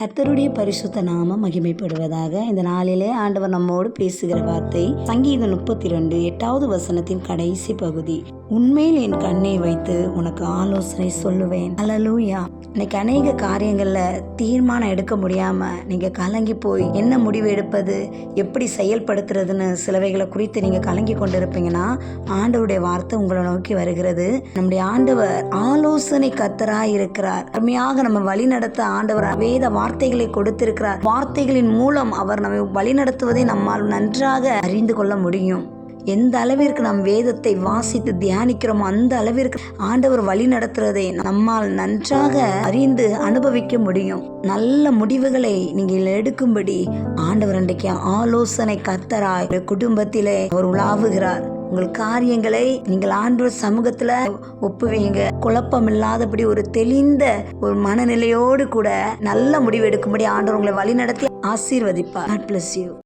கத்தருடைய பரிசுத்த நாம மகிமைப்படுவதாக இந்த நாளிலே ஆண்டவர் நம்மோடு பேசுகிற வார்த்தை. சங்கீதம் முப்பத்தி ரெண்டு எட்டாவது வசனத்தின் கடைசி பகுதி. உண்மையில் என் கண்ணை வைத்து உனக்கு ஆலோசனை சொல்லுவேன். அலலூயா இன்னைக்கு அநேக காரியங்களில் தீர்மானம் எடுக்க முடியாமல் நீங்கள் கலங்கி போய் என்ன முடிவு எடுப்பது எப்படி செயல்படுத்துறதுன்னு சிலவைகளை குறித்து நீங்கள் கலங்கி கொண்டிருப்பீங்கன்னா ஆண்டவருடைய வார்த்தை உங்களை நோக்கி வருகிறது. நம்முடைய ஆண்டவர் ஆலோசனை கத்தராக இருக்கிறார். அருமையாக நம்ம வழி நடத்த ஆண்டவர் வேத வார்த்தைகளை கொடுத்திருக்கிறார். வார்த்தைகளின் மூலம் அவர் நம்மை வழி நடத்துவதை நம்மால் நன்றாக அறிந்து கொள்ள முடியும். எந்த அளவிற்கு நாம் வேதத்தை வாசித்து தியானிக்கிறோமோ அந்த அளவிற்கு ஆண்டவர் வழி நடத்துறதை நம்மால் நன்றாக அறிந்து அனுபவிக்க முடியும். நல்ல முடிவுகளை நீங்கள் எடுக்கும்படி ஆண்டவர் அன்றைக்கு ஆலோசனை கத்தராய் குடும்பத்திலே அவர் உலாவுகிறார். உங்கள் காரியங்களை நீங்கள் ஆண்டவர் சமூகத்துல ஒப்புவீங்க. குழப்பம் இல்லாதபடி ஒரு தெளிந்த ஒரு மனநிலையோடு கூட நல்ல முடிவு எடுக்கும்படி ஆண்டவர் உங்களை வழி நடத்தி ஆசீர்வதிப்பார். Bless you